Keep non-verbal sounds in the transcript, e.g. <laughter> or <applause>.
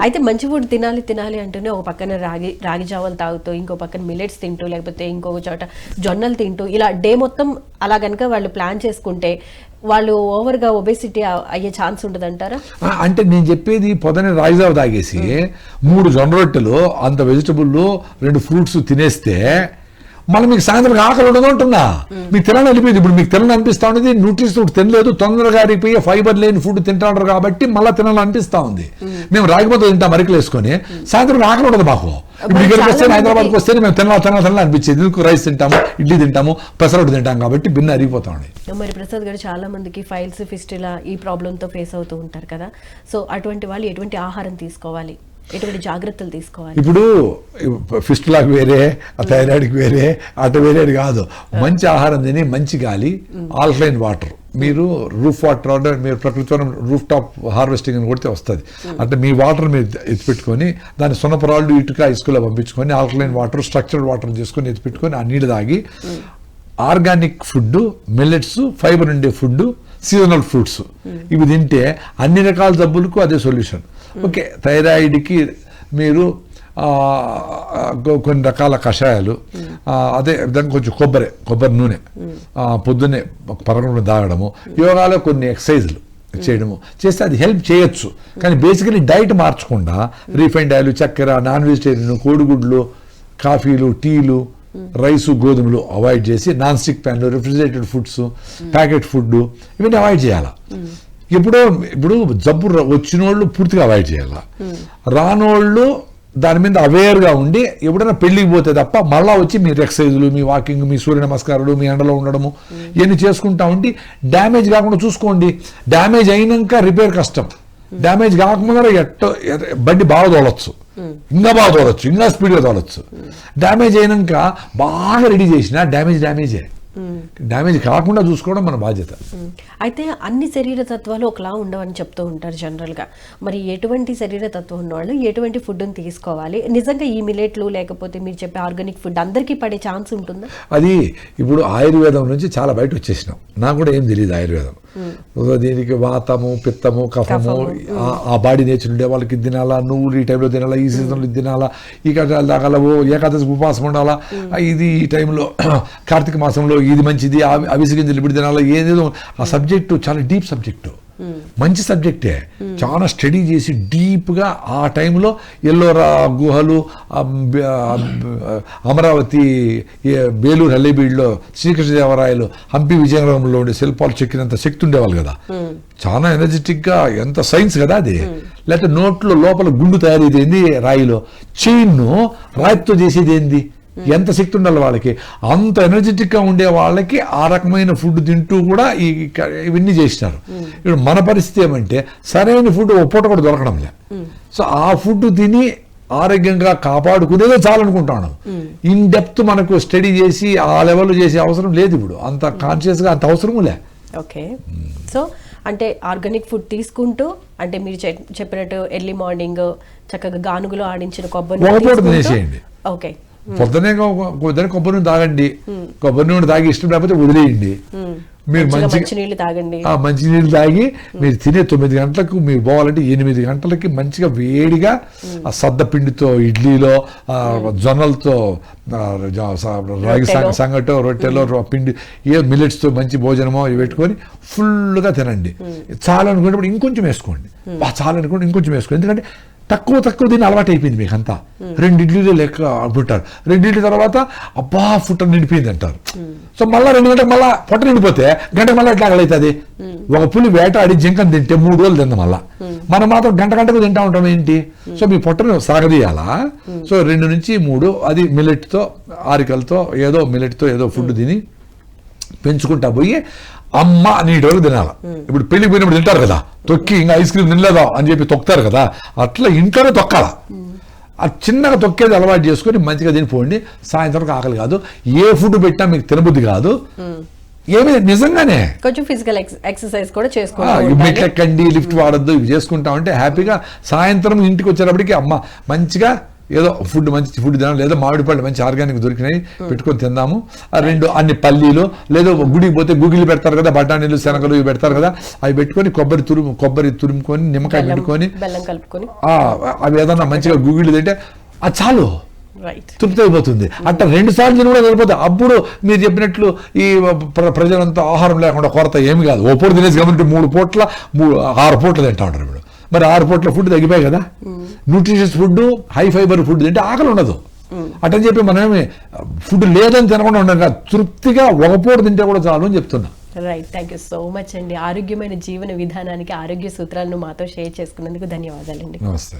అయితే మంచి ఫుడ్ తినాలి తినాలి అంటూనే ఒక పక్కన రాగి రాగి జావలు తాగుతూ ఇంకో పక్కన మిల్లెట్స్ తింటూ లేకపోతే ఇంకొక చోట జొన్నలు తింటూ ఇలా డే మొత్తం అలా కనుక వాళ్ళు ప్లాన్ చేసుకుంటే వాళ్ళు ఓవర్గా ఒబేసిటీ అయ్యే ఛాన్స్ ఉంటుందంటారా? అంటే నేను చెప్పేది పొద్దునే రాయిజావ తాగేసి మూడు జొన్న రొట్టెలు అంత వెజిటబుల్ రెండు ఫ్రూట్స్ తినేస్తే మళ్ళీ మీకు సాయంత్రం ఆకలి ఉండదు అంటున్నా. మీకు తినాలని వెళ్ళిపోయింది. ఇప్పుడు మీకు తినాలని అనిపిస్తా ఉండేది న్యూట్రిషన్ ఫుడ్ తినలేదు తొందరగా అరిగిపోయి ఫైబర్ లేని ఫుడ్ తింటారు కాబట్టి మళ్ళీ తినాలని అనిపిస్తా ఉంది. మేము. రాగిపోతే తింటాం అరికలు వేసుకొని. సాయంత్రం ఆకలి ఉండదు మాకు. ఇప్పుడు ఇక్కడికి వస్తే హైదరాబాద్కి వస్తే మేము తినాలి తినాలి తినాలి అనిపించేది. ఎందుకు రైస్ తింటాము ఇడ్లీ తింటాము పెసరట్టు తింటాం కాబట్టి బిన్న అరిగిపోతా ఉంది. మరి ప్రసాద్ గారు చాలా మందికి ఫైల్స్ ఫిస్టిలా ఈ ప్రాబ్లంతో ఫేస్ అవుతూ ఉంటారు కదా. సో అటువంటి వాళ్ళు ఎటువంటి ఆహారం తీసుకోవాలి? ఎటువంటి జాగ్రత్తలు తీసుకోవాలి? ఇప్పుడు ఫిస్టులాకి వేరే ఆ థైరాయిడ్కి వేరే అటు వేరే కాదు. మంచి ఆహారం తిని మంచి గాలి ఆల్కలైన్ వాటర్. మీరు రూఫ్ వాటర్ అంటే మీరు ప్రకృతి రూఫ్ టాప్ హార్వెస్టింగ్ అని కొడితే వస్తుంది. అంటే మీ వాటర్ మీరు ఎత్తిపెట్టుకొని దాన్ని సున్నపరాళ్ళు ఇటుక ఇసుకలో పంపించుకొని ఆల్కలైన్ వాటర్ స్ట్రక్చర్డ్ వాటర్ చేసుకొని ఎత్తిపెట్టుకొని ఆ నీళ్ళు తాగి ఆర్గానిక్ ఫుడ్ మిల్లెట్స్ ఫైబర్ ఉండే ఫుడ్ సీజనల్ ఫ్రూట్స్ ఇవి తింటే అన్ని రకాల జబ్బులకు అదే సొల్యూషన్ ఓకే థైరాయిడ్కి మీరు కొన్ని రకాల కషాయాలు అదే విధంగా కొంచెం కొబ్బరి కొబ్బరి నూనె పొద్దున్నే ఒక తాగడము యోగాలో కొన్ని ఎక్సర్సైజ్లు చేయడము. చేస్తే అది హెల్ప్ చేయొచ్చు. కానీ బేసికలీ డైట్ మార్చకుండా రీఫైండ్ ఆయిల్ చక్కెర నాన్ వెజిటేరియన్ కోడిగుడ్లు కాఫీలు టీలు రైసు గోధుమలు అవాయిడ్ చేసి నాన్ స్టిక్ ప్యాన్లు రిఫ్రిజిరేటెడ్ ఫుడ్స్ ప్యాకెట్ ఫుడ్ ఇవన్నీ అవాయిడ్ చేయాలా? ఇప్పుడు ఇప్పుడు జబ్బు వచ్చిన వాళ్ళు పూర్తిగా అవాయిడ్ చేయాలా? రానోళ్ళు దాని మీద అవేర్గా ఉండి ఎప్పుడైనా పెళ్ళికి పోతే తప్ప మళ్ళా వచ్చి మీరు ఎక్సర్సైజులు మీ వాకింగ్ మీ సూర్య నమస్కారాలు మీ ఎండలో ఉండడము ఇవన్నీ చేసుకుంటా ఉండి డ్యామేజ్ కాకుండా చూసుకోండి. డ్యామేజ్ అయినాక రిపేర్ కష్టం. డ్యామేజ్ కాకుండా ఎట్ట- బండి బాగా తోలొచ్చు. ఇంకా బాగా తోలొచ్చు ఇంకా స్పీడ్గా తోలొచ్చు. డ్యామేజ్ అయినాక బాగా రెడీ చేసినా డ్యామేజ్ డ్యామేజే డ్యామేజ్ కాకుండా చూసుకోవడం మన బాధ్యత. అయితే అన్ని శరీర తత్వాలు ఒకలా ఉండవని చెప్తూ ఉంటారు జనరల్గా. మరి ఎటువంటి శరీర తత్వం ఉన్నవాళ్ళు ఎటువంటి ఫుడ్ని తీసుకోవాలి? నిజంగా ఈ మిలెట్లు లేకపోతే మీరు చెప్పే ఆర్గానిక్ ఫుడ్ అందరికీ పడే ఛాన్స్ ఉంటుందా? అది ఇప్పుడు ఆయుర్వేదం నుంచి చాలా బయట వచ్చేసినాం. నాకు కూడా ఏం తెలియదు ఆయుర్వేదం. దీనికి వాతము పిత్తము కఫము ఆ- బాడీ నేచర్ ఉండే వాళ్ళకి ఇది తినాలా నువ్వులు ఈ టైంలో తినాలా ఈ సీజన్లో ఇది తినాలా ఈ కష్టాలు ఓ ఏకాదశి ఉపవాసం ఉండాలా ఇది ఈ టైంలో <clears throat> కార్తీక మాసంలో ఇది మంచిది అవి- అవిసి గింజలు ఇప్పుడు తినాలా ఏదేదో ఆ సబ్జెక్టు చాలా డీప్ సబ్జెక్టు మంచి సబ్జెక్టే. చాలా స్టడీ చేసి డీప్గా ఆ టైంలో ఎల్లోరా గుహలు అమరావతి బేలూరు హల్లీబీడ్లో శ్రీకృష్ణదేవరాయలు హంపి విజయనగరంలో ఉండే శిల్పాలు చెక్కినంత శక్తి ఉండేవాళ్ళు కదా. చాలా ఎనర్జెటిక్గా ఎంత సైన్స్ కదా అది. లేకపోతే నోట్లో లోపల గుండు తయారీది ఏంది రాయిలో. చైన్ రాయితో చేసేది ఏంది? ఎంత శక్తి ఉండాలి వాళ్ళకి? అంత ఎనర్జెటిక్గా ఉండే వాళ్ళకి ఆ రకమైన ఫుడ్ తింటూ కూడా ఈ ఇవన్నీ చేసినారు. ఇప్పుడు మన పరిస్థితి ఏమంటే సరైన ఫుడ్ ఒక పూట కూడా దొరకడం లే. సో ఆ ఫుడ్ తిని ఆరోగ్యంగా కాపాడుకునేదే చాలనుకుంటాను. ఇన్ డెప్త్ మనకు స్టడీ చేసి ఆ లెవెల్లో చేసే అవసరం లేదు ఇప్పుడు. అంత కాన్షియస్గా అంత అవసరము లే. ఓకే. సో అంటే ఆర్గానిక్ ఫుడ్ తీసుకుంటూ అంటే మీరు చెప్పినట్టు ఎర్లీ మార్నింగ్ చక్కగా గానుగులో ఆడించిన కొబ్బరి. ఓకే. పొద్దునే కొద్దిగా కొబ్బరి నూనె తాగండి. కొబ్బరి నూనె తాగి ఇష్టం లేకపోతే వదిలేయండి. మీరు మంచిగా మంచినీళ్ళు తాగండి. ఆ మంచినీళ్ళు తాగి మీరు తినే తొమ్మిది గంటలకు మీరు పోవాలంటే ఎనిమిది గంటలకి మంచిగా వేడిగా ఆ సద్ద పిండితో ఇడ్లీలో జొన్నలతో రాగి. సంగటో రొట్టెలో పిండి ఏ మిల్లెట్స్తో మంచి భోజనమో ఇవి పెట్టుకొని ఫుల్గా తినండి. చాలనుకున్నప్పుడు ఇంకొంచెం వేసుకోండి. చాలనుకుంటే ఇంకొంచెం వేసుకోండి. ఎందుకంటే తక్కువ తక్కువ తిని అలవాటు అయిపోయింది మీకు అంతా రెండు ఇడ్లీలు లెక్క అనుకుంటారు రెండు ఇడ్లీ తర్వాత అబ్బా ఫుట్ట నిండిపోయింది అంటారు. సో మళ్ళీ రెండు గంటలకు మళ్ళీ పొట్ట నిండిపోతే గంట మళ్ళీ ఎట్లా అవుతుంది ఒక పులి వేటాడి జింకను తింటే మూడు రోజులు తిందాం మళ్ళా. మనం మాత్రం గంట గంటకు తింటా ఉంటాం ఏంటి? సో మీ పొట్టను సాగదీయాలా? సో రెండు నుంచి మూడు అది మిల్లెట్తో ఆరికలతో ఏదో మిల్లెట్తో ఏదో ఫుడ్ తిని పెంచుకుంటా పోయి అమ్మ నీటి వరకు తినాలి. ఇప్పుడు పెళ్ళికి పోయినప్పుడు తింటారు కదా తొక్కి ఇంకా ఐస్ క్రీమ్ తినలేదా అని చెప్పి తొక్కుతారు కదా అట్లా ఇంట్లోనే తొక్కాల. ఆ చిన్నగా తొక్కేది అలవాటు చేసుకొని మంచిగా తినిపోండి సాయంత్రం ఆకలి కాదు ఏ ఫుడ్ పెట్టినా మీకు తినబుద్ధి కాదు. ఏమి నిజంగానే. కొంచెం ఫిజికల్ ఎక్సర్సైజ్ కూడా ఉండాలి. మెట్లు ఎక్కండి లిఫ్ట్ వాడద్దు ఇవి చేసుకుంటా ఉంటే హ్యాపీగా సాయంత్రం ఇంటికి వచ్చేటప్పటికి అమ్మ మంచిగా ఏదో ఫుడ్ మంచి ఫుడ్ తినాలి లేదా మామిడి పళ్ళు మంచి ఆర్గానిక్ దొరికినాయి పెట్టుకొని తిందాము. ఆ రెండు అన్ని పల్లీలు లేదా గుడికి పోతే గుగిలి పెడతారు కదా బఠానీలు శనగలు ఇవి పెడతారు కదా అవి పెట్టుకొని కొబ్బరి తురుము కొబ్బరి తురుముకొని నిమ్మకాయ పెట్టుకొని అవి ఏదన్నా మంచిగా గుగిలి తింటే అది చాలు. తృప్తి అయిపోతుంది. అట్లా రెండు సార్లు తిని కూడా సరిపోతుంది అప్పుడు మీరు చెప్పినట్లు ఈ ప్ర- ప్రజలంతా ఆహారం లేకుండా కొరత ఏమి కాదు. ఓ పూట తినేసి కాబట్టి మూడు పూట్ల మూడు ఆరు పూట్ల తింటా ఉంటారు ఇప్పుడు. మరి ఆరు పూట్ల ఫుడ్ తగ్గిపోయాయి కదా. Nutritious food high fibre food తింటే ఆకలి ఉండదు. అట్టని చెప్పి మనమేమి ఫుడ్ లేదని తినకుండా ఉండం కాదు. తృప్తిగా ఒక పూట తింటే కూడా చాలు అని చెప్తున్నా. Right thank you so much అండి. ఆరోగ్యమైన జీవన విధానానికి ఆరోగ్య సూత్రాలను మాతో షేర్ చేసుకున్నందుకు ధన్యవాదాలండి. నమస్తే.